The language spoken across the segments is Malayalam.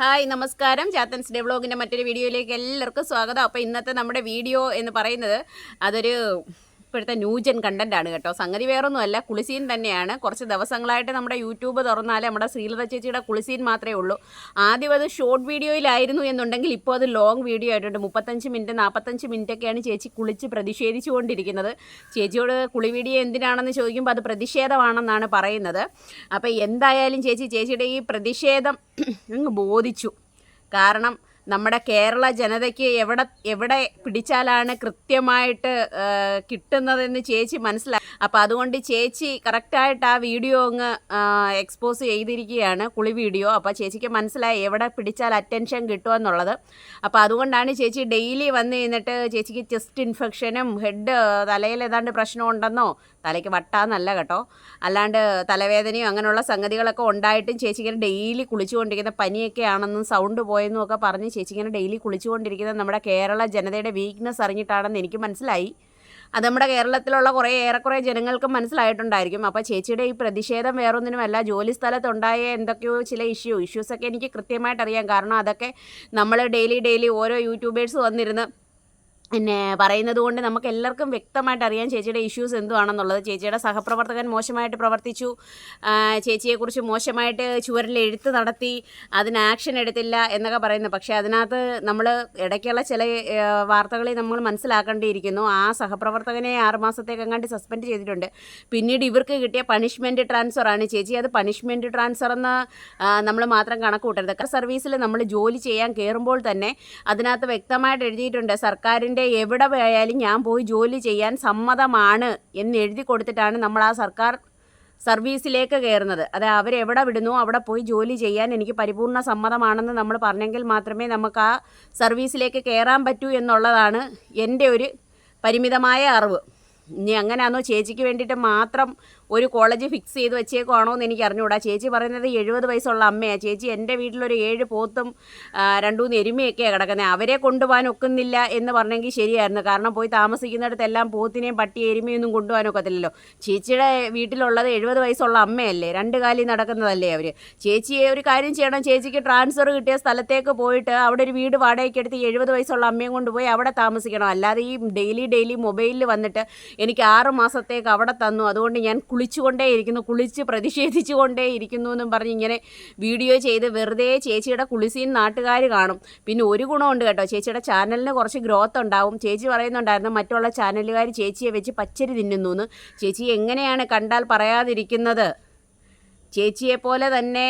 ഹായ് നമസ്കാരം. ചാത്തൻസ് ഡേ വ്ളോഗിന്റെ മറ്റൊരു വീഡിയോയിലേക്ക് എല്ലാവർക്കും സ്വാഗതം. അപ്പോൾ ഇന്നത്തെ നമ്മുടെ വീഡിയോ എന്ന് പറയുന്നത് അതൊരു ഇപ്പോഴത്തെ ന്യൂജൻ കണ്ടന്റ് ആണ് കേട്ടോ. സംഗതി വേറൊന്നുമല്ല കുളിസീൻ തന്നെയാണ്. കുറച്ച് ദിവസങ്ങളായിട്ട് നമ്മുടെ യൂട്യൂബ് തുറന്നാൽ നമ്മുടെ ശ്രീലത ചേച്ചിയുടെ കുളിസീൻ മാത്രമേ ഉള്ളൂ. ആദ്യം അത് ഷോർട്ട് വീഡിയോയിലായിരുന്നു എന്നുണ്ടെങ്കിൽ ഇപ്പോൾ അത് ലോങ് വീഡിയോ ആയിട്ടുണ്ട്. മുപ്പത്തഞ്ച് മിനിറ്റ് നാൽപ്പത്തഞ്ച് മിനിറ്റൊക്കെയാണ് ചേച്ചി കുളിച്ച് പ്രതിഷേധിച്ചുകൊണ്ടിരിക്കുന്നത്. ചേച്ചിയോട് കുളി വീഡിയോ എന്തിനാണെന്ന് ചോദിക്കുമ്പോൾ അത് പ്രതിഷേധമാണെന്നാണ് പറയുന്നത്. അപ്പോൾ എന്തായാലും ചേച്ചി ചേച്ചിയുടെ ഈ പ്രതിഷേധം ബോധിച്ചു. കാരണം നമ്മുടെ കേരള ജനതയ്ക്ക് എവിടെ എവിടെ പിടിച്ചാലാണ് കൃത്യമായിട്ട് കിട്ടുന്നതെന്ന് ചേച്ചി മനസ്സിലായി അപ്പോൾ അതുകൊണ്ട് ചേച്ചി കറക്റ്റായിട്ട് ആ വീഡിയോ അങ്ങ് എക്സ്പോസ് ചെയ്തിരിക്കുകയാണ് കുളി വീഡിയോ. അപ്പോൾ ചേച്ചിക്ക് മനസ്സിലായി എവിടെ പിടിച്ചാൽ അറ്റൻഷൻ കിട്ടുമെന്നുള്ളത് അപ്പോൾ അതുകൊണ്ടാണ് ചേച്ചി ഡെയിലി വന്ന് കഴിഞ്ഞിട്ട് ചേച്ചിക്ക് ചെസ്റ്റ് ഇൻഫെക്ഷനും ഹെഡ് തലയിൽ ഏതാണ്ട് പ്രശ്നമുണ്ടെന്നോ തലയ്ക്ക് വട്ടാന്നല്ല കേട്ടോ. അല്ലാണ്ട് തലവേദനയും അങ്ങനെയുള്ള സംഗതികളൊക്കെ ഉണ്ടായിട്ടും ചേച്ചിക്ക് ഡെയിലി കുളിച്ചുകൊണ്ടിരിക്കുന്ന പനിയൊക്കെ ആണെന്നും സൗണ്ട് പോയെന്നും ഒക്കെ പറഞ്ഞ് ചേച്ചി ഇങ്ങനെ ഡെയിലി കുളിച്ചുകൊണ്ടിരിക്കുന്നത് നമ്മുടെ കേരള ജനതയുടെ വീക്ക്നെസ് അറിഞ്ഞിട്ടാണെന്ന് എനിക്ക് മനസ്സിലായി. അത് നമ്മുടെ കേരളത്തിലുള്ള കുറേ ഏറെക്കുറെ ജനങ്ങൾക്ക് മനസ്സിലായിട്ടുണ്ടായിരിക്കും. അപ്പോൾ ചേച്ചിയുടെ ഈ പ്രതിഷേധം വേറൊന്നിനുമല്ല ജോലി സ്ഥലത്തുണ്ടായ എന്തൊക്കെയോ ചില ഇഷ്യൂ ഇഷ്യൂസൊക്കെ എനിക്ക് കൃത്യമായിട്ട് അറിയാം. കാരണം അതൊക്കെ നമ്മൾ ഡെയിലി ഡെയിലി ഓരോ യൂട്യൂബേഴ്സ് വന്നിരുന്ന് പിന്നെ പറയുന്നത് കൊണ്ട് നമുക്ക് എല്ലാവർക്കും വ്യക്തമായിട്ട് അറിയാം ചേച്ചിയുടെ ഇഷ്യൂസ് എന്തുവാണെന്നുള്ളത്. ചേച്ചിയുടെ സഹപ്രവർത്തകൻ മോശമായിട്ട് പ്രവർത്തിച്ചു. ചേച്ചിയെക്കുറിച്ച് മോശമായിട്ട് ചുവരിൽ എഴുത്ത് നടത്തി. അതിന് ആക്ഷൻ എടുത്തില്ല എന്നൊക്കെ പറയുന്നു. പക്ഷേ അതിനകത്ത് നമ്മൾ ഇടയ്ക്കുള്ള ചില വാർത്തകളെ നമ്മൾ മനസ്സിലാക്കേണ്ടിയിരിക്കുന്നു. ആ സഹപ്രവർത്തകനെ ആറുമാസത്തേക്ക് എങ്ങാണ്ട് സസ്പെൻഡ് ചെയ്തിട്ടുണ്ട്. പിന്നീട് ഇവർക്ക് കിട്ടിയ പണിഷ്മെന്റ് ട്രാൻസ്ഫറാണ് ചേച്ചി അത് പണിഷ്മെന്റ് ട്രാൻസ്ഫർ എന്ന് നമ്മൾ മാത്രം കണക്ക് കൂട്ടരുത്. സർവീസിൽ നമ്മൾ ജോലി ചെയ്യാൻ കയറുമ്പോൾ തന്നെ അതിനകത്ത് വ്യക്തമായിട്ട് എഴുതിയിട്ടുണ്ട്. സർക്കാരിന്റെ എവിടെ പോയാലും ഞാൻ പോയി ജോലി ചെയ്യാൻ സമ്മതമാണ് എന്ന് എഴുതി കൊടുത്തിട്ടാണ് നമ്മൾ ആ സർക്കാർ സർവീസിലേക്ക് കയറുന്നത്. അത് അവരെവിടെ വിടുന്നു അവിടെ പോയി ജോലി ചെയ്യാൻ എനിക്ക് പരിപൂർണ സമ്മതമാണെന്ന് നമ്മൾ പറഞ്ഞെങ്കിൽ മാത്രമേ നമുക്ക് ആ സർവീസിലേക്ക് കയറാൻ പറ്റൂ എന്നുള്ളതാണ് എന്റെ ഒരു പരിമിതമായ അറിവ്. ഇനി അങ്ങനെയാണോ ചേച്ചിക്ക് വേണ്ടിയിട്ട് മാത്രം ഒരു കോളേജ് ഫിക്സ് ചെയ്ത് വെച്ചേക്കുവാണോ എന്ന് എനിക്ക് അറിഞ്ഞുകൂടാ. ചേച്ചി പറയുന്നത് എഴുപത് വയസ്സുള്ള അമ്മയാണ് ചേച്ചി എന്റെ വീട്ടിലൊരു ഏഴ് പോത്തും ആ, രണ്ടു മൂന്ന് എരുമയൊക്കെയാണ് കിടക്കുന്നത് അവരെ കൊണ്ടുപോകാൻ ഒക്കുന്നില്ല എന്ന് പറഞ്ഞെങ്കിൽ ശരിയായിരുന്നു. കാരണം പോയി താമസിക്കുന്നിടത്തെല്ലാം പോത്തിനെയും പട്ടി എരുമയൊന്നും കൊണ്ടുപോകാൻ ഒക്കത്തില്ലല്ലോ. ചേച്ചിയുടെ വീട്ടിലുള്ളത് എഴുപത് വയസ്സുള്ള അമ്മയല്ലേ. രണ്ട് കാലിൽ നടക്കുന്നതല്ലേ അവർ ചേച്ചിയെ ഒരു കാര്യം ചെയ്യണം. ചേച്ചിക്ക് ട്രാൻസ്ഫർ കിട്ടിയ സ്ഥലത്തേക്ക് പോയിട്ട് അവിടെ ഒരു വീട് വാടകയ്ക്ക് എടുത്ത് എഴുപത് വയസ്സുള്ള അമ്മയും കൊണ്ടുപോയി അവിടെ താമസിക്കണം. അല്ലാതെ ഈ ഡെയിലി ഡെയിലി മൊബൈലിൽ വന്നിട്ട് എനിക്ക് ആറ് മാസത്തേക്ക് അവിടെ തന്നു. അതുകൊണ്ട് ഞാൻ കുളിച്ചുകൊണ്ടേയിരിക്കുന്നു കുളിച്ച് പ്രതിഷേധിച്ചുകൊണ്ടേ ഇരിക്കുന്നു എന്നും പറഞ്ഞ് ഇങ്ങനെ വീഡിയോ ചെയ്ത് വെറുതെ ചേച്ചിയുടെ കുളിസീൻ നാട്ടുകാർ കാണും. പിന്നെ ഒരു ഗുണമുണ്ട് കേട്ടോ ചേച്ചിയുടെ ചാനലിന് കുറച്ച് ഗ്രോത്ത് ഉണ്ടാവും. ചേച്ചി പറയുന്നുണ്ടായിരുന്നു മറ്റുള്ള ചാനലുകാർ ചേച്ചിയെ വെച്ച് പച്ചരി തിന്നുന്നു ചേച്ചി എങ്ങനെയാണ് കണ്ടാൽ പറയാതിരിക്കുന്നത്? ചേച്ചിയെ പോലെ തന്നെ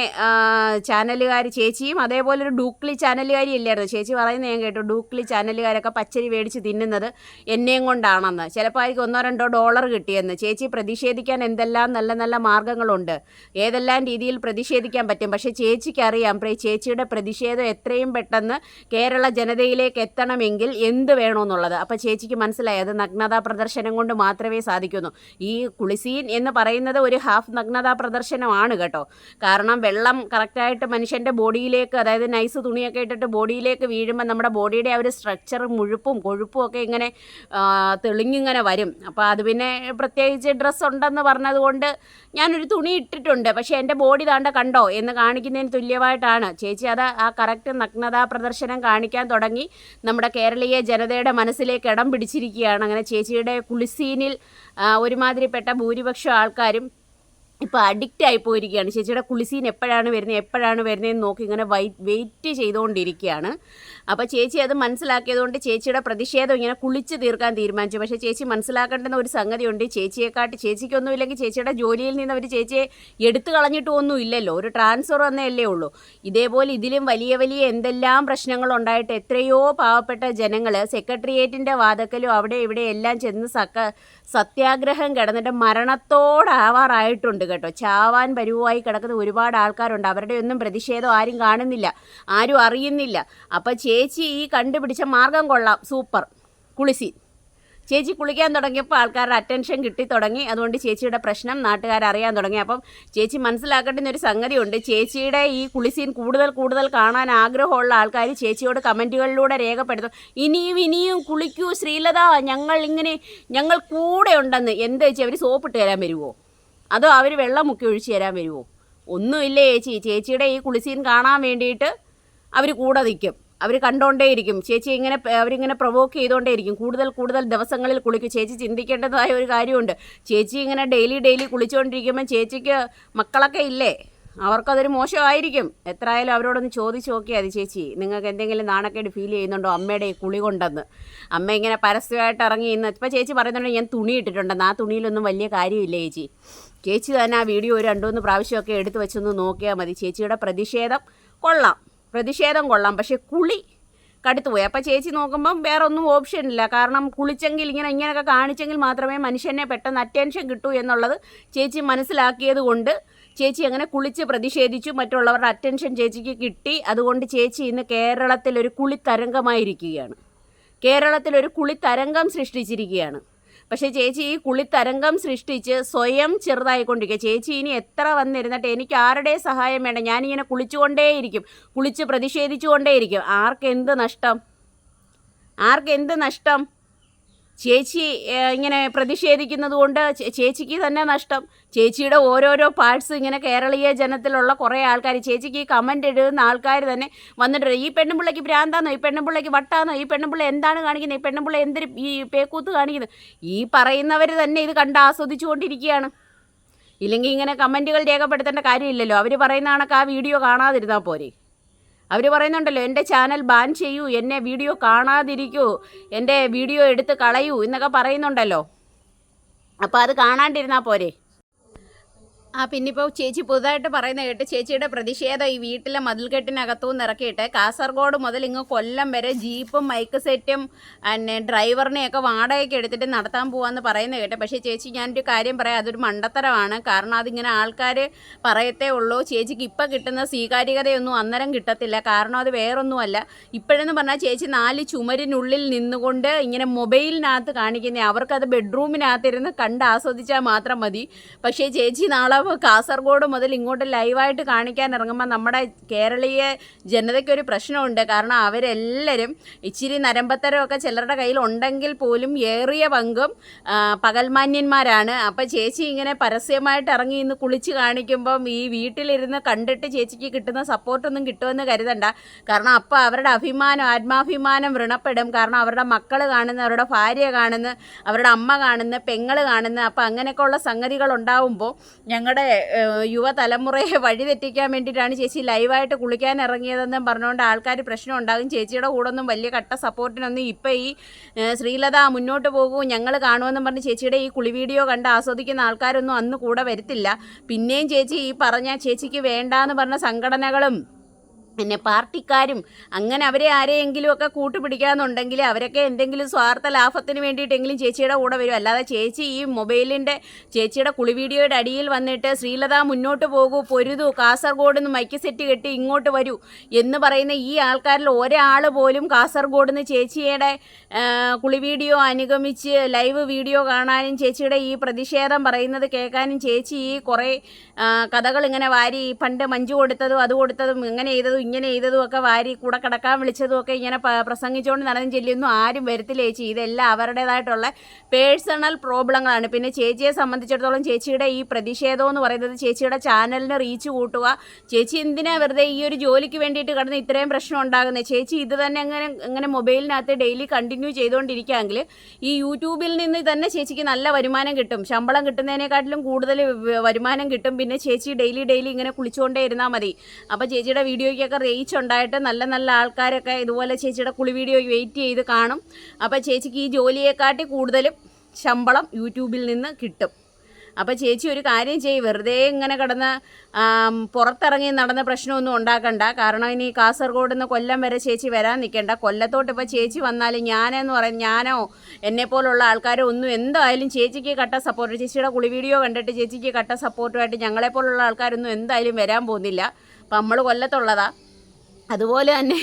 ചാനലുകാർ ചേച്ചിയും അതേപോലെ ഒരു ഡൂക്ലി ചാനലുകാരി ഇല്ലായിരുന്നു. ചേച്ചി പറയുന്നത് ഞാൻ കേട്ടു ഡൂക്ലി ചാനലുകാരൊക്കെ പച്ചരി മേടിച്ച് തിന്നുന്നത് എന്നെയും കൊണ്ടാണെന്ന്. ചിലപ്പോൾ ആയിരിക്കും ഒന്നോ രണ്ടോ ഡോളർ കിട്ടിയെന്ന്. ചേച്ചി പ്രതിഷേധിക്കാൻ എന്തെല്ലാം നല്ല നല്ല മാർഗങ്ങളുണ്ട്. ഏതെല്ലാം രീതിയിൽ പ്രതിഷേധിക്കാൻ പറ്റും? പക്ഷേ ചേച്ചിക്കറിയാം ചേച്ചിയുടെ പ്രതിഷേധം എത്രയും പെട്ടെന്ന് കേരള ജനതയിലേക്ക് എത്തണമെങ്കിൽ എന്ത് വേണമെന്നുള്ളത് അപ്പോൾ ചേച്ചിക്ക് മനസ്സിലായി അത് നഗ്നതാ പ്രദർശനം കൊണ്ട് മാത്രമേ സാധിക്കുന്നു ഈ കുളിസീൻ എന്ന് പറയുന്നത് ഒരു ഹാഫ് നഗ്നതാ പ്രദർശനമാണ്. കേട്ടോ. കാരണം വെള്ളം കറക്റ്റായിട്ട് മനുഷ്യന്റെ ബോഡിയിലേക്ക് അതായത് നൈസ് തുണിയൊക്കെ ഇട്ടിട്ട് ബോഡിയിലേക്ക് വീഴുമ്പോൾ നമ്മുടെ ബോഡിയുടെ ആ ഒരു സ്ട്രക്ചർ മുഴുപ്പും കൊഴുപ്പും ഒക്കെ ഇങ്ങനെ തെളിഞ്ഞിങ്ങനെ വരും. അപ്പോൾ അത് പിന്നെ പ്രത്യേകിച്ച് ഡ്രസ്സ് ഉണ്ടെന്ന് പറഞ്ഞതുകൊണ്ട് ഞാനൊരു തുണി ഇട്ടിട്ടുണ്ട്. പക്ഷേ എന്റെ ബോഡി താണ്ട കണ്ടോ? എന്ന് കാണിക്കുന്നതിന് തുല്യമായിട്ടാണ്. ചേച്ചി അത് ആ കറക്റ്റ് നഗ്നതാ പ്രദർശനം കാണിക്കാൻ തുടങ്ങി. നമ്മുടെ കേരളീയ ജനതയുടെ മനസ്സിലേക്ക് ഇടം പിടിച്ചിരിക്കുകയാണ്. അങ്ങനെ ചേച്ചിയുടെ കുളിസീനിൽ ഒരുമാതിരിപ്പെട്ട ഭൂരിപക്ഷം ആൾക്കാരും ഇപ്പോൾ അഡിക്റ്റ് ആയി പോയിരിക്കുകയാണ്. ചേച്ചിയുടെ കുളിസീൻ എപ്പോഴാണ് വരുന്നത് എപ്പോഴാണ് വരുന്നതെന്ന് നോക്കി ഇങ്ങനെ വെയിറ്റ് ചെയ്തുകൊണ്ടിരിക്കുകയാണ്. അപ്പോൾ ചേച്ചി അത് മനസ്സിലാക്കിയതുകൊണ്ട് ചേച്ചിയുടെ പ്രതിഷേധം ഇങ്ങനെ കുളിച്ച് തീർക്കാൻ തീരുമാനിച്ചു. പക്ഷേ ചേച്ചി മനസ്സിലാക്കേണ്ടുന്ന ഒരു സംഗതിയുണ്ട്. ചേച്ചിയെക്കാട്ട് ചേച്ചിക്കൊന്നും ഇല്ലെങ്കിൽ ചേച്ചിയുടെ ജോലിയിൽ നിന്ന് അവർ ചേച്ചിയെ എടുത്തു കളഞ്ഞിട്ടൊന്നും ഇല്ലല്ലോ. ഒരു ട്രാൻസ്ഫർ എന്നല്ലേ ഉള്ളൂ. ഇതേപോലെ ഇതിലും വലിയ വലിയ എന്തെല്ലാം പ്രശ്നങ്ങളുണ്ടായിട്ട് എത്രയോ പാവപ്പെട്ട ജനങ്ങൾ സെക്രട്ടേറിയറ്റിന്റെ വാതക്കലും അവിടെ ഇവിടെ എല്ലാം ചെന്ന് സക്ക സത്യാഗ്രഹം കിടന്നിട്ട് മരണത്തോടാവാറായിട്ടുണ്ട് കേട്ടോ. ചാവാൻ പരുവായി കിടക്കുന്ന ഒരുപാട് ആൾക്കാരുണ്ട്. അവരുടെ ഒന്നും പ്രതിഷേധം ആരും കാണുന്നില്ല. ആരും അറിയുന്നില്ല. അപ്പം ചേച്ചി ഈ കണ്ടുപിടിച്ച മാർഗം കൊള്ളാം. സൂപ്പർ. കുളിസി. ചേച്ചി കുളിക്കാൻ തുടങ്ങിയപ്പോൾ ആൾക്കാരുടെ അറ്റൻഷൻ കിട്ടി തുടങ്ങി. അതുകൊണ്ട് ചേച്ചിയുടെ പ്രശ്നം നാട്ടുകാർ അറിയാൻ തുടങ്ങി. അപ്പം ചേച്ചി മനസ്സിലാക്കേണ്ടുന്ന ഒരു സംഗതിയുണ്ട്. ചേച്ചിയുടെ ഈ കുളിസീൻ കൂടുതൽ കൂടുതൽ കാണാൻ ആഗ്രഹമുള്ള ആൾക്കാർ ചേച്ചിയോട് കമന്റുകളിലൂടെ രേഖപ്പെടുത്തും. ഇനിയും ഇനിയും കുളിക്കൂ ശ്രീലത. ഞങ്ങൾ ഇങ്ങനെ ഞങ്ങൾ കൂടെ ഉണ്ടെന്ന്. എന്താ ചേച്ചി? അവർ സോപ്പിട്ട് തരാൻ വരുമോ അതോ അവർ വെള്ളം മുക്കി ഒഴിച്ചു തരാൻ വരുമോ ഒന്നുമില്ല ചേച്ചി. ചേച്ചിയുടെ ഈ കുളിസീൻ കാണാൻ വേണ്ടിയിട്ട് അവർ കൂടെ നിൽക്കും. അവർ കണ്ടോണ്ടേയിരിക്കും. ചേച്ചി ഇങ്ങനെ അവരിങ്ങനെ പ്രൊവോക്ക് ചെയ്തുകൊണ്ടേയിരിക്കും കൂടുതൽ കൂടുതൽ ദിവസങ്ങളിൽ കുളിക്കും. ചേച്ചി ചിന്തിക്കേണ്ടതായ ഒരു കാര്യമുണ്ട്. ചേച്ചി ഇങ്ങനെ ഡെയിലി ഡെയിലി കുളിച്ചുകൊണ്ടിരിക്കുമ്പോൾ ചേച്ചിക്ക് മക്കളൊക്കെ ഇല്ലേ? അവർക്കതൊരു മോശമായിരിക്കും. എത്ര ആയാലും അവരോടൊന്ന് ചോദിച്ച് നോക്കിയാൽ മതി ചേച്ചി. നിങ്ങൾക്ക് എന്തെങ്കിലും നാണക്കേട് ഫീൽ ചെയ്യുന്നുണ്ടോ അമ്മയുടെ ഈ കുളി കൊണ്ടെന്ന്? അമ്മ ഇങ്ങനെ പരസ്യമായിട്ട് ഇറങ്ങി ഇന്ന് ഇപ്പോൾ ചേച്ചി പറയുന്നുണ്ട് ഞാൻ തുണി ഇട്ടിട്ടുണ്ടെന്ന് ആ തുണിയിലൊന്നും വലിയ കാര്യമില്ല ചേച്ചി. ചേച്ചി തന്നെ ആ വീഡിയോ ഒരു രണ്ടു മൂന്ന് പ്രാവശ്യമൊക്കെ എടുത്തു വെച്ചൊന്ന് നോക്കിയാൽ മതി. ചേച്ചിയുടെ പ്രതിഷേധം കൊള്ളാം. പ്രതിഷേധം കൊള്ളാം. പക്ഷേ കുളി കടുത്തുപോയി അപ്പോൾ ചേച്ചി നോക്കുമ്പം വേറെ ഒന്നും ഓപ്ഷൻ ഇല്ല. കാരണം കുളിച്ചെങ്കിൽ ഇങ്ങനെ ഇങ്ങനെയൊക്കെ കാണിച്ചെങ്കിൽ മാത്രമേ മനുഷ്യനെ പെട്ടെന്ന് അറ്റൻഷൻ കിട്ടൂ എന്നുള്ളത് ചേച്ചി മനസ്സിലാക്കിയത് കൊണ്ട് ചേച്ചി അങ്ങനെ കുളിച്ച് പ്രതിഷേധിച്ചു. മറ്റുള്ളവരുടെ അറ്റൻഷൻ ചേച്ചിക്ക് കിട്ടി. അതുകൊണ്ട് ചേച്ചി ഇന്ന് കേരളത്തിലൊരു കുളിത്തരംഗമായിരിക്കുകയാണ് കേരളത്തിലൊരു കുളിത്തരംഗം സൃഷ്ടിച്ചിരിക്കുകയാണ്. പക്ഷേ ചേച്ചി ഈ കുളിത്തരംഗം സൃഷ്ടിച്ച് സ്വയം ചെറുതായിക്കൊണ്ടിരിക്കുക. ചേച്ചി ഇനി എത്ര വന്നിരുന്നിട്ട് എനിക്ക് ആരുടെ സഹായം വേണ്ട? ഞാനിങ്ങനെ കുളിച്ചുകൊണ്ടേയിരിക്കും. കുളിച്ച് പ്രതിഷേധിച്ചുകൊണ്ടേയിരിക്കും. ആർക്കെന്ത് നഷ്ടം? ആർക്കെന്ത് നഷ്ടം? ചേച്ചി ഇങ്ങനെ പ്രതിഷേധിക്കുന്നത് കൊണ്ട് ചേച്ചിക്ക് തന്നെ നഷ്ടം. ചേച്ചിയുടെ ഓരോരോ പാർട്സ് ഇങ്ങനെ കേരളീയ ജനത്തിലുള്ള കുറേ ആൾക്കാർ ചേച്ചിക്ക് ഈ കമന്റ് എഴുതുന്ന ആൾക്കാർ തന്നെ വന്നിട്ട് ഈ പെണ്ണുപിള്ളയ്ക്ക് ഭ്രാന്താന്നോ? ഈ പെണ്ണുപിള്ളയ്ക്ക് വട്ടാന്നോ? ഈ പെണ്ണുപിള്ള എന്താണ് കാണിക്കുന്നത് ഈ പെണ്ണുപിള്ള എന്തൊരു ഈ പേക്കൂത്ത് കാണിക്കുന്നത് ഈ പറയുന്നവർ തന്നെ ഇത് കണ്ട് ആസ്വദിച്ചുകൊണ്ടിരിക്കുകയാണ്. ഇല്ലെങ്കിൽ ഇങ്ങനെ കമന്റുകൾ രേഖപ്പെടുത്തേണ്ട കാര്യമില്ലല്ലോ. അവർ പറയുന്ന കണക്ക് ആ വീഡിയോ കാണാതിരുന്നാൽ പോരെ. അവർ പറയുന്നുണ്ടല്ലോ എന്റെ ചാനൽ ബാൻ ചെയ്യൂ എന്നെ വീഡിയോ കാണാതിരിക്കൂ എന്റെ വീഡിയോ എടുത്ത് കളയൂ എന്നൊക്കെ പറയുന്നുണ്ടല്ലോ. അപ്പോൾ അത് കാണാണ്ടിരുന്നാൽ പോരെ? ആ പിന്നിപ്പോൾ ചേച്ചി പുതുതായിട്ട് പറയുന്ന കേട്ട് ചേച്ചിയുടെ പ്രതിഷേധം ഈ വീട്ടിലെ മതിൽക്കെട്ടിനകത്തുനിന്ന് ഇറക്കിയിട്ട് കാസർഗോഡ് മുതൽ ഇങ്ങ് കൊല്ലം വരെ ജീപ്പും മൈക്ക് സെറ്റും പിന്നെ ഡ്രൈവറിനെയൊക്കെ വാടകയ്ക്ക് എടുത്തിട്ട് നടത്താൻ പോവാന്ന് പറയുന്ന കേട്ട്. പക്ഷേ ചേച്ചി ഞാനൊരു കാര്യം പറയാം അതൊരു മണ്ടത്തരമാണ്. കാരണം അതിങ്ങനെ ആൾക്കാർ പറയത്തേ ഉള്ളൂ ചേച്ചിക്ക് ഇപ്പം കിട്ടുന്ന സ്വീകാര്യതയൊന്നും അന്നേരം കിട്ടത്തില്ല. കാരണം അത് വേറൊന്നുമല്ല. ഇപ്പോഴെന്ന് പറഞ്ഞാൽ ചേച്ചി നാല് ചുമരിനുള്ളിൽ നിന്നുകൊണ്ട് ഇങ്ങനെ മൊബൈലിനകത്ത് കാണിക്കുന്ന അവർക്കത് ബെഡ്റൂമിനകത്തിരുന്ന് കണ്ട് ആസ്വദിച്ചാൽ മാത്രം മതി. പക്ഷേ ചേച്ചി നാളെ കാസർഗോഡ് മുതൽ ഇങ്ങോട്ട് ലൈവായിട്ട് കാണിക്കാൻ ഇറങ്ങുമ്പോൾ നമ്മുടെ കേരളീയ ജനതയ്ക്കൊരു പ്രശ്നമുണ്ട്. കാരണം അവരെല്ലാവരും ഇച്ചിരി നരമ്പത്തരമൊക്കെ ചിലരുടെ കയ്യിൽ ഉണ്ടെങ്കിൽ പോലും ഏറിയ പങ്കും പകൽമാന്യന്മാരാണ്. അപ്പോൾ ചേച്ചി ഇങ്ങനെ പരസ്യമായിട്ട് ഇറങ്ങി ഇന്ന് കുളിച്ച് കാണിക്കുമ്പം ഈ വീട്ടിലിരുന്ന് കണ്ടിട്ട് ചേച്ചിക്ക് കിട്ടുന്ന സപ്പോർട്ടൊന്നും കിട്ടുമെന്ന് കരുതണ്ട. കാരണം അപ്പോൾ അവരുടെ അഭിമാനം ആത്മാഭിമാനം വൃണപ്പെടും കാരണം അവരുടെ മക്കൾ കാണുന്ന അവരുടെ ഭാര്യ കാണുന്ന അവരുടെ അമ്മ കാണുന്ന പെങ്ങൾ കാണുന്ന അപ്പം അങ്ങനെയൊക്കെയുള്ള സംഗതികൾ ഉണ്ടാവുമ്പോൾ ഞങ്ങളുടെ യുവതലമുറയെ വഴിതെറ്റിക്കാൻ വേണ്ടിയിട്ടാണ് ചേച്ചി ലൈവായിട്ട് കുളിക്കാൻ ഇറങ്ങിയതെന്നും പറഞ്ഞുകൊണ്ട് ആൾക്കാർ പ്രശ്നം ഉണ്ടാകും. ചേച്ചിയുടെ കൂടെ ഒന്നും വലിയ കട്ട സപ്പോർട്ടിനൊന്നും ഇപ്പം ഈ ശ്രീലത മുന്നോട്ട് പോകൂ ഞങ്ങൾ കാണുമെന്നും പറഞ്ഞ് ചേച്ചിയുടെ ഈ കുളി വീഡിയോ കണ്ട് ആസ്വദിക്കുന്ന ആൾക്കാരൊന്നും അന്ന് കൂടെ വരത്തില്ല. പിന്നെയും ചേച്ചി ഈ പറഞ്ഞ ചേച്ചിക്ക് വേണ്ടാന്ന് പറഞ്ഞ സംഘടനകളും പിന്നെ പാർട്ടിക്കാരും അങ്ങനെ അവരെ ആരെയെങ്കിലും ഒക്കെ കൂട്ടുപിടിക്കാന്നുണ്ടെങ്കിൽ അവരൊക്കെ എന്തെങ്കിലും സ്വാർത്ഥ ലാഭത്തിന് വേണ്ടിയിട്ടെങ്കിലും ചേച്ചിയുടെ കൂടെ വരും. അല്ലാതെ ചേച്ചി ഈ മൊബൈലിന്റെ ചേച്ചിയുടെ കുളി വീഡിയോയുടെ അടിയിൽ വന്നിട്ട് ശ്രീലത മുന്നോട്ട് പോകൂ പൊരുതു കാസർഗോഡ് നിന്ന് മൈക്ക് സെറ്റ് കെട്ടി ഇങ്ങോട്ട് വരൂ എന്ന് പറയുന്ന ഈ ആൾക്കാരിൽ ഒരാൾ പോലും കാസർഗോഡ് നിന്ന് ചേച്ചിയുടെ കുളി വീഡിയോ അനുഗമിച്ച് ലൈവ് വീഡിയോ കാണാനും ചേച്ചിയുടെ ഈ പ്രതിഷേധം പറയുന്നത് കേൾക്കാനും ചേച്ചി ഈ കുറേ കഥകൾ ഇങ്ങനെ വാരി പണ്ട് മഞ്ജു കൊടുത്തതും അത് കൊടുത്തതും ഇങ്ങനെ ചെയ്തതും ഇങ്ങനെ ചെയ്തതും ഒക്കെ വാരി കൂടെ കിടക്കാൻ വിളിച്ചതും ഒക്കെ ഇങ്ങനെ പ്രസംഗിച്ചുകൊണ്ട് നടന്നും ചെല്ലിയൊന്നും ആരും വരത്തില്ല ചേച്ചി. ഇതെല്ലാം അവരുടേതായിട്ടുള്ള പേഴ്സണൽ പ്രോബ്ലങ്ങളാണ്. പിന്നെ ചേച്ചിയെ സംബന്ധിച്ചിടത്തോളം ചേച്ചിയുടെ ഈ പ്രതിഷേധം എന്ന് പറയുന്നത് ചേച്ചിയുടെ ചാനലിന് റീച്ച് കൂട്ടുക. ചേച്ചി എന്തിനാ വെറുതെ ഈ ഒരു ജോലിക്ക് വേണ്ടിയിട്ട് കിടന്ന് ഇത്രയും പ്രശ്നം ഉണ്ടാകുന്നത് ചേച്ചി ഇത് തന്നെ അങ്ങനെ അങ്ങനെ മൊബൈലിനകത്ത് ഡെയിലി കണ്ടിന്യൂ ചെയ്തുകൊണ്ടിരിക്കുകയാണെങ്കിൽ ഈ യൂട്യൂബിൽ നിന്ന് തന്നെ ചേച്ചിക്ക് നല്ല വരുമാനം കിട്ടും. ശമ്പളം കിട്ടുന്നതിനെക്കാട്ടിലും കൂടുതൽ വരുമാനം കിട്ടും. പിന്നെ ചേച്ചി ഡെയിലി ഡെയിലി ഇങ്ങനെ കുളിച്ചുകൊണ്ടേ ഇരുന്നാൽ മതി. അപ്പോൾ ചേച്ചിയുടെ വീഡിയോയ്ക്കൊക്കെ റീച്ച് ഉണ്ടായിട്ട് നല്ല നല്ല ആൾക്കാരൊക്കെ ഇതുപോലെ ചേച്ചിയുടെ കുളി വീഡിയോ വെയിറ്റ് ചെയ്ത് കാണും. അപ്പോൾ ചേച്ചിക്ക് ഈ ജോലിയെക്കാട്ടി കൂടുതലും ശമ്പളം യൂട്യൂബിൽ നിന്ന് കിട്ടും. അപ്പോൾ ചേച്ചി ഒരു കാര്യം ചെയ്യും വെറുതെ ഇങ്ങനെ കിടന്ന് പുറത്തിറങ്ങി നടന്ന പ്രശ്നമൊന്നും ഉണ്ടാക്കണ്ട. കാരണം ഇനി കാസർഗോഡ് നിന്ന് കൊല്ലം വരെ ചേച്ചി വരാൻ നിൽക്കണ്ട. കൊല്ലത്തോട്ട് ഇപ്പോൾ ചേച്ചി വന്നാൽ ഞാനെന്ന് പറയും ഞാനോ എന്നെ പോലുള്ള ആൾക്കാരോ ഒന്നും എന്തായാലും ചേച്ചിക്ക് കട്ട സപ്പോർട്ട് ചേച്ചിയുടെ കുളി വീഡിയോ കണ്ടിട്ട് ചേച്ചിക്ക് കട്ട സപ്പോർട്ടുമായിട്ട് ഞങ്ങളെപ്പോലുള്ള ആൾക്കാരൊന്നും എന്തായാലും വരാൻ പോകുന്നില്ല. അപ്പം നമ്മൾ കൊല്ലത്തുള്ളതാ. അതുപോലെ തന്നെ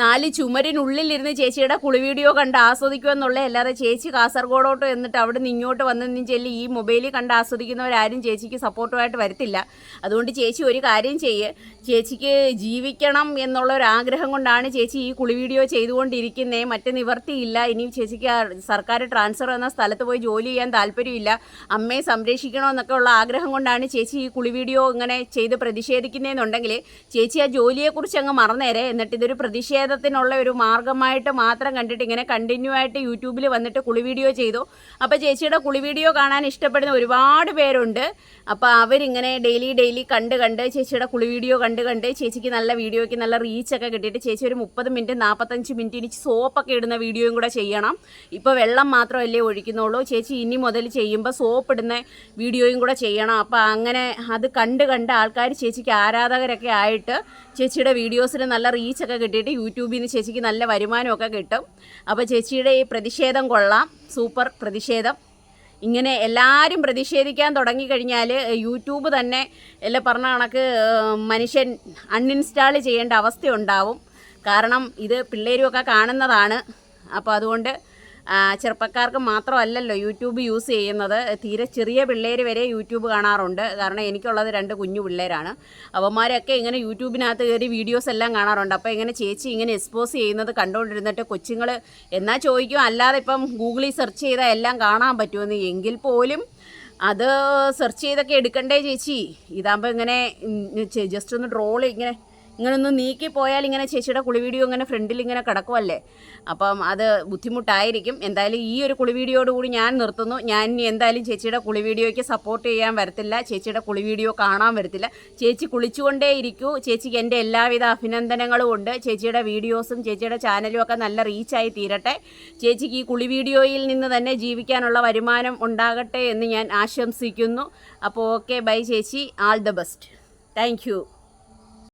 നാല് ചുമരിനുള്ളിലിരുന്ന് ചേച്ചിയുടെ കുളി വീഡിയോ കണ്ട് ആസ്വദിക്കുമെന്നുള്ള അല്ലാതെ ചേച്ചി കാസർഗോഡോട്ട് എന്നിട്ട് അവിടെ നിന്ന് ഇങ്ങോട്ട് വന്നെന്നും ചെല്ലി ഈ മൊബൈലിൽ കണ്ട് ആസ്വദിക്കുന്നവരാരും ചേച്ചിക്ക് സപ്പോർട്ടുമായിട്ട് വരത്തില്ല. അതുകൊണ്ട് ചേച്ചി ഒരു കാര്യം ചെയ്യ്. ചേച്ചിക്ക് ജീവിക്കണം എന്നുള്ള ഒരു ആഗ്രഹം കൊണ്ടാണ് ചേച്ചി ഈ കുളി വീഡിയോ ചെയ്തുകൊണ്ടിരിക്കുന്നത് മറ്റ് നിവർത്തിയില്ല. ഇനി ചേച്ചിക്ക് സർക്കാർ ട്രാൻസ്ഫർ എന്ന സ്ഥലത്ത് പോയി ജോലി ചെയ്യാൻ താല്പര്യമില്ല. അമ്മയെ സംരക്ഷിക്കണമെന്നൊക്കെ ഉള്ള ആഗ്രഹം കൊണ്ടാണ് ചേച്ചി ഈ കുളി വീഡിയോ ഇങ്ങനെ ചെയ്ത് പ്രതിഷേധിക്കുന്നതെന്നുണ്ടെങ്കിൽ ചേച്ചി ആ ജോലിയെക്കുറിച്ച് അങ്ങ് മറന്നേരെ. എന്നിട്ട് ഇതൊരു പ്രതിഷേധത്തിനുള്ള ഒരു മാർഗമായിട്ട് മാത്രം കണ്ടിട്ട് ഇങ്ങനെ കണ്ടിന്യൂ ആയിട്ട് യൂട്യൂബിൽ വന്നിട്ട് കുളി വീഡിയോ ചെയ്തു. അപ്പോൾ ചേച്ചിയുടെ കുളി വീഡിയോ കാണാൻ ഇഷ്ടപ്പെടുന്ന ഒരുപാട് പേരുണ്ട്. അപ്പോൾ അവരിങ്ങനെ ഡെയിലി ഡെയിലി കണ്ട് കണ്ട് ചേച്ചിയുടെ കുളി വീഡിയോ കണ്ട് കണ്ട് ചേച്ചിക്ക് നല്ല വീഡിയോയ്ക്ക് നല്ല റീച്ചൊക്കെ കിട്ടിയിട്ട് ചേച്ചി ഒരു മുപ്പത് മിനിറ്റ് നാൽപ്പത്തഞ്ച് മിനിറ്റ് ഇനി സോപ്പൊക്കെ ഇടുന്ന വീഡിയോയും കൂടെ ചെയ്യണം. ഇപ്പോൾ വെള്ളം മാത്രമല്ലേ ഒഴിക്കുന്നുള്ളൂ. ചേച്ചി ഇനി മുതൽ ചെയ്യുമ്പോൾ സോപ്പ് ഇടുന്ന വീഡിയോയും കൂടെ ചെയ്യണം. അപ്പോൾ അങ്ങനെ അത് കണ്ട് കണ്ട് ആൾക്കാർ ചേച്ചിക്ക് ആരാധകരൊക്കെ ആയിട്ട് ചേച്ചിയുടെ വീഡിയോസിന് നല്ല റീച്ചൊക്കെ കിട്ടിയിട്ട് യൂട്യൂബിൽ നിന്ന് ചേച്ചിക്ക് നല്ല വരുമാനമൊക്കെ കിട്ടും. അപ്പോൾ ചേച്ചിയുടെ ഈ പ്രതിഷേധം കൊള്ളാം. സൂപ്പർ പ്രതിഷേധം. ഇങ്ങനെ എല്ലാവരും പ്രതിഷേധിക്കാൻ തുടങ്ങിക്കഴിഞ്ഞാൽ യൂട്യൂബ് തന്നെ എല്ലാം പറഞ്ഞ കണക്ക് മനുഷ്യൻ അൺഇൻസ്റ്റാൾ ചെയ്യേണ്ട അവസ്ഥയുണ്ടാവും. കാരണം ഇത് പിള്ളേരുമൊക്കെ കാണുന്നതാണ്. അപ്പോൾ അതുകൊണ്ട് ചെറുപ്പക്കാർക്ക് മാത്രമല്ലല്ലോ യൂട്യൂബ് യൂസ് ചെയ്യുന്നത്. തീരെ ചെറിയ പിള്ളേർ വരെ യൂട്യൂബ് കാണാറുണ്ട്. കാരണം എനിക്കുള്ളത് രണ്ട് കുഞ്ഞു പിള്ളേരാണ്. അവന്മാരൊക്കെ ഇങ്ങനെ യൂട്യൂബിനകത്ത് കയറി വീഡിയോസ് എല്ലാം കാണാറുണ്ട്. അപ്പോൾ ഇങ്ങനെ ചേച്ചി ഇങ്ങനെ എക്സ്പോസ് ചെയ്യുന്നത് കണ്ടുകൊണ്ടിരുന്നിട്ട് കൊച്ചുങ്ങൾ എന്നാ ചോദിക്കും? അല്ലാതെ ഇപ്പം ഗൂഗിളിൽ സെർച്ച് ചെയ്താൽ എല്ലാം കാണാൻ പറ്റുമെന്ന്. എങ്കിൽ പോലും അത് സെർച്ച് ചെയ്തൊക്കെ എടുക്കണ്ടേ ചേച്ചി? ഇതാകുമ്പോൾ ഇങ്ങനെ ജസ്റ്റ് ഒന്ന് ഡ്രോൾ ഇങ്ങനെ ഇങ്ങനെ ഒന്ന് നീക്കി പോയാൽ ഇങ്ങനെ ചേച്ചിയുടെ കുളി വീഡിയോ ഇങ്ങനെ ഫ്രണ്ടിൽ ഇങ്ങനെ കിടക്കുമല്ലേ അപ്പം അത് ബുദ്ധിമുട്ടായിരിക്കും. എന്തായാലും ഈ ഒരു കുളി കൂടി ഞാൻ നിർത്തുന്നു. ഞാൻ ഇനി എന്തായാലും ചേച്ചിയുടെ കുളി വീഡിയോയ്ക്ക് സപ്പോർട്ട് ചെയ്യാൻ വരത്തില്ല. ചേച്ചിയുടെ കുളി വീഡിയോ കാണാൻ വരത്തില്ല. ചേച്ചി കുളിച്ചുകൊണ്ടേ ഇരിക്കൂ ചേച്ചിക്ക് എന്റെ എല്ലാവിധ അഭിനന്ദനങ്ങളും ഉണ്ട്. ചേച്ചിയുടെ വീഡിയോസും ചേച്ചിയുടെ ചാനലും ഒക്കെ നല്ല റീച്ചായി തീരട്ടെ. ചേച്ചിക്ക് ഈ കുളി വീഡിയോയിൽ നിന്ന് തന്നെ ജീവിക്കാനുള്ള വരുമാനം ഉണ്ടാകട്ടെ എന്ന് ഞാൻ ആശംസിക്കുന്നു. അപ്പോൾ ഓക്കെ ബൈ ചേച്ചി. All the best thank